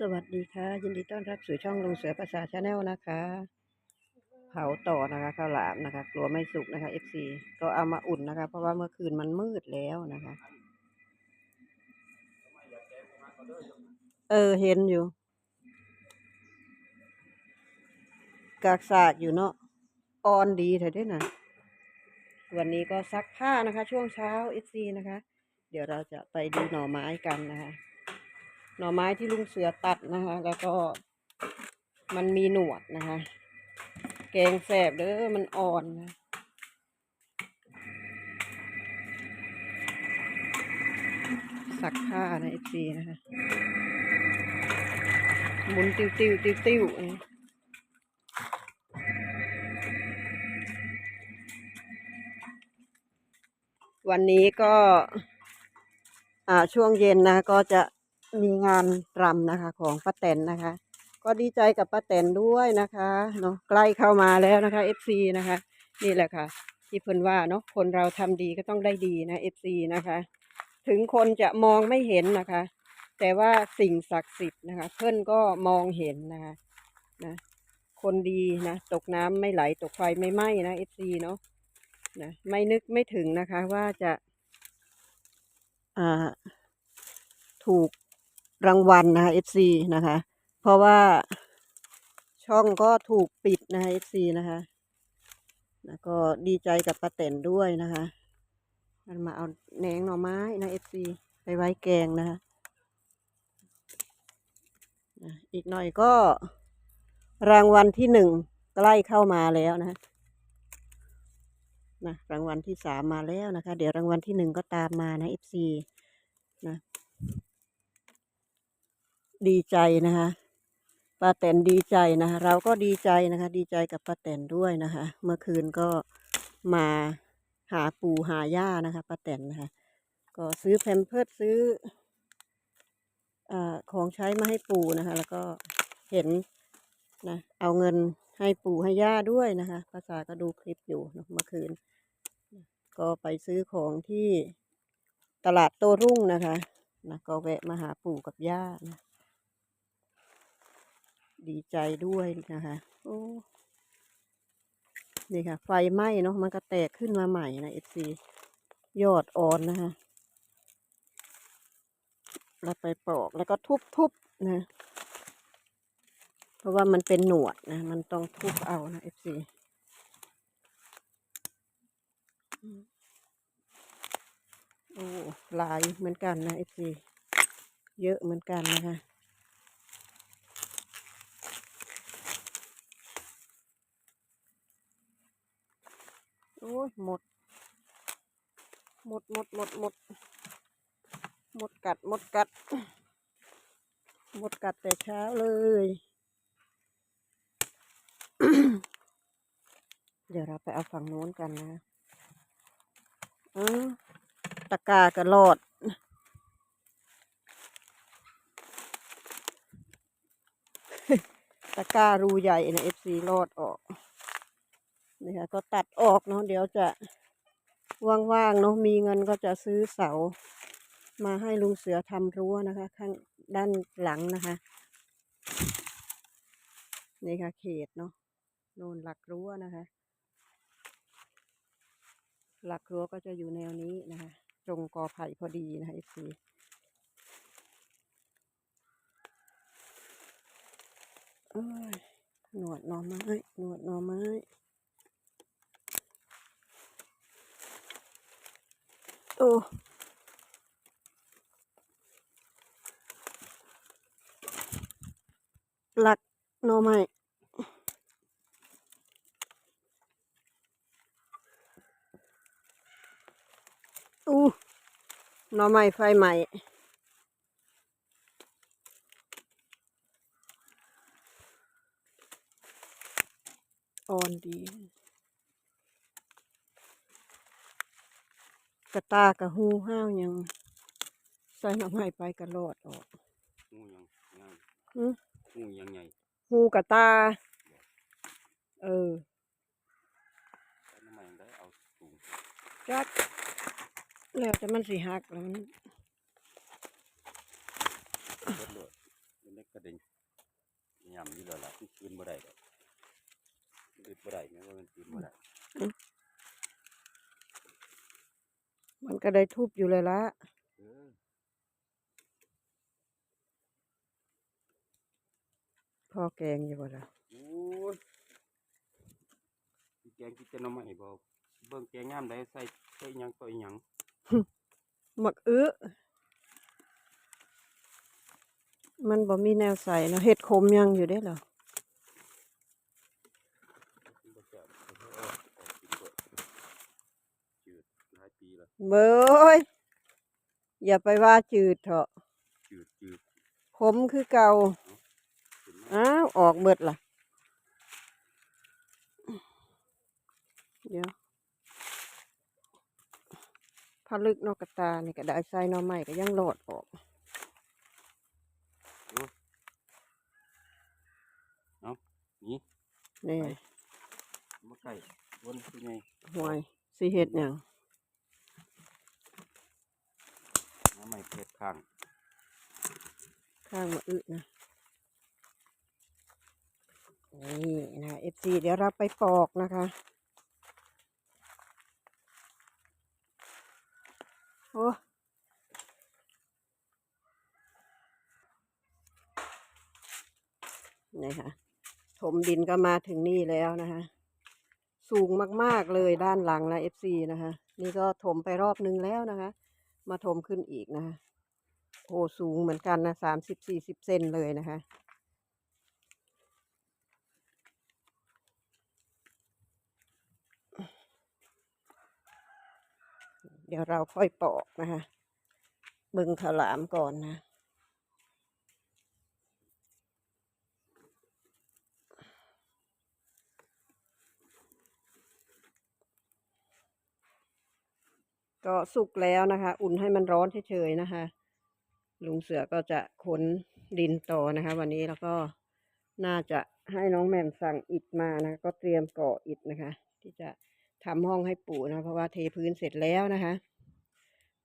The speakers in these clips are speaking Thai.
สวัสดีค่ะ ยินดีต้อนรับสู่ช่องลุงเสือภาษาชาแนลนะคะ เผาต่อนะคะข้าวหลามนะคะ กลัวไม่สุกนะคะ FC ก็เอามาอุ่นนะคะ เพราะว่าเมื่อคืนมันมืดแล้วนะคะ เออเห็นอยู่ กากสากอยู่เนาะออนดีเถอะด้วยนะวันนี้ก็ซักผ้านะคะ ช่วงเช้า FC นะคะ เดี๋ยวเราจะไปดูหน่อไม้กันนะคะ หน่อไม้ที่ลุงเสือตัดนะคะ แล้วก็มันมีหนวดนะคะ แกงแสบเด้อมันอ่อนนะสักผ้านะเอซีนะคะหมุนติวติวติวติวนนี้วันนี้ก็อ่าช่วงเย็นนะก็จะ มีงานรำนะคะ ของป้าแตนนะคะ ก็ดีใจกับป้าแตนด้วยนะคะเนาะใกล้เข้ามาแล้วนะคะ FC นะคะ นี่แหละค่ะ ที่เพิ่นว่าเนาะคนเราทำดีก็ต้องได้ดีนะ FC นะคะ ถึงคนจะมองไม่เห็นนะคะ แต่ว่าสิ่งศักดิ์สิทธิ์นะคะ เพิ่นก็มองเห็นนะคะนะคนดีนะตกน้ำไม่ไหลตกไฟไม่ไหม้นะ FC เนาะนะไม่นึกไม่ถึงนะคะว่าจะ อ่า ถูก รางวัลนะคะ FC นะคะ เพราะว่าช่องก็ถูกปิดนะคะ FC นะคะแล้วก็ดีใจกับป้าแตนด้วยนะคะมันมาเอาแหนงหน่อไม้นะ FC ไปไว้แกงนะคะอีกหน่อยก็รางวัลที่หนึ่งใกล้เข้ามาแล้วนะนะรางวัลที่สามมาแล้วนะคะ เดี๋ยวรางวัลที่หนึ่งก็ตามมานะ FC นะ ดีใจนะคะป้าแตนดีใจนะคะเราก็ดีใจนะคะ ดีใจกับป้าแตนด้วยนะคะ เมื่อคืนก็มาหาปู่หาย่านะคะป้าแตนนะคะ ก็ซื้อแพมเพิร์สซื้ออาของใช้มาให้ปู่นะคะ แล้วก็เห็นนะเอาเงินให้ปู่ให้ย่าด้วยนะคะภาษาก็ดูคลิปอยู่เมื่อคืน ก็ไปซื้อของที่ตลาดโต้รุ่งนะคะนะก็แวะมาหาปู่กับย่านะ ดีใจด้วยนะคะโอ้นี่ค่ะ ไฟไหม้เนาะมันก็แตกขึ้นมาใหม่นะเอฟซียอดอ่อนนะคะแล้วไปปอกแล้วก็ทุบๆนะ เพราะว่ามันเป็นหนวดนะ มันต้องทุบเอานะเอฟซีโอ้หลายเหมือนกันนะเอฟซีเยอะเหมือนกันนะคะ โอ้ยหมด หมดหมดหมดหมด หมดกัด หมดกัด หมดกัดแต่เช้าเลย เดี๋ยวเราไปเอาฝั่งโน้นกันนะออตะกร้ากระรอดตะการูใหญ่นะเอฟซีรอดออก นี่ค่ะก็ตัดออกเนาะเดี๋ยวจะว่างๆเนาะมีเงินก็จะซื้อเสา มาให้ลุงเสือทำรั้วนะคะ ข้างด้านหลังนะคะ นี่ค่ะเขตเนาะโน่นหลักรั้วนะคะ หลักรั้วก็จะอยู่แนวนี้นะคะตรงกอไผ่พอดีนะคะเอ้ยหนวดหน่อไม้หนวดหน่อไม้ โอหลักหน่อไม้อู้หน่อไม้ไฟใหม่อ่อนดี กระตากระหูห้าวยังใส่หนังไห้ไปกระโลดออกหูยังใหญ่หูยังใหหูกระตา เออจัดแล้วแต่มันสีหักแล้วมันเล็กกระเด็นยำยี่หล่อละขึ้นบ่ได้เลยขึ้นบ่ได้เนี่ยว่ามันขึ้นบ่ได้ มันก็ได้ทุบอยู่เลยละเออพ่อแกงอยู่บ่ล่ะโอ้ยแกงกินแต่หน้ำใหม่บ่เบิ่งแกงงามได้ใส่ใส่หยังต่ออีหยังหมักอื้อมันบ่มีแนวใส่เนาะเห็ดขมยังอยู่ได้เหรอ บ่แซ่บเออออกกินเบิดจืดหลายปีแล้ว เบ้ยอย่าไปว่าจืดเถอะจืดจืดขมคือเก่าขึ้นมาอ้าวออกเบิดล่ะ เดี๋ยวผลึกนอกกระตานี่ก็ได้ใส่หน่อไม้ก็ยังโหลดออกนี่นี่ไปมาไก่วนคือไงห่วยสิเฮ็ดหยัง น้ำใหม่เผ็ดข้าง ข้างมาอึนะนี่นะ FC เดี๋ยวเราไปปอกนะคะ โอ้นี่ค่ะ ถมดินก็มาถึงนี่แล้วนะคะ สูงมากๆเลยด้านหลังนะ FC นะคะ นี่ก็ถมไปรอบนึงแล้วนะคะ มาถมขึ้นอีกนะคะ โอ้สูงเหมือนกันนะสามสิบสี่สิบเซนเลยนะคะ เดี๋ยวเราค่อยปอกนะคะ บึงขาวหลามก่อนนะก็สุกแล้วนะคะ อุ่นให้มันร้อนเฉยๆนะคะ ลุงเสือก็จะขนดินต่อนะคะ วันนี้แล้วก็น่าจะให้น้องแม่มสั่งอิฐมานะคะก็เตรียมก่ออิฐนะคะ ที่จะทำห้องให้ปู่นะ เพราะว่าเทพื้นเสร็จแล้วนะคะ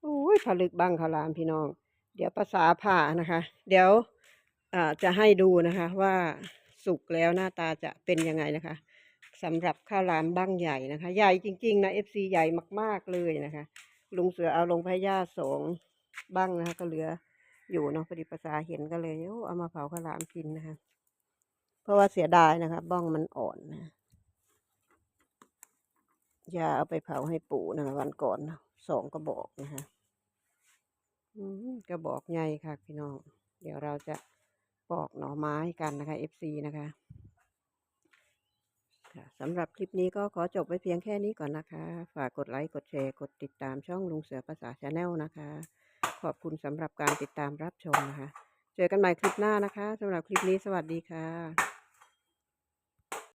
โอ้ยผลึกบังขาวลามพี่น้อง เดี๋ยวภาษาผ่านะคะ เดี๋ยวอ่าจะให้ดูนะคะว่าสุกแล้วหน้าตาจะเป็นยังไงนะคะสำหรับข้าวหลามบ้างใหญ่นะคะ ใหญ่จริงๆนะ FC ใหญ่มากๆเลยนะคะ ลุงเสือเอาลงพย่าสองบ้างนะคะก็เหลือ อยู่เนาะพอดีภาษาเห็นก็เลยเอามาเผาข้าวหลามกินนะคะ เพราะว่าเสียดายนะคะ บ้องมันอ่อนนะอย่าเอาไปเผาให้ปู่นะคะวันก่อนนะสองกระบอกนะคะกระบอกใหญ่ค่ะพี่น้อง เดี๋ยวเราจะปอกหน่อไม้กันนะคะ FC นะคะค่ะสำหรับคลิปนี้ก็ขอจบไว้เพียงแค่นี้ก่อนนะคะ ฝากกดไลค์ กดแชร์ กดติดตามช่องลุงเสือภาษาชาแนลนะคะ ขอบคุณสำหรับการติดตามรับชมนะคะ เจอกันใหม่คลิปหน้านะคะสำหรับคลิปนี้สวัสดีค่ะ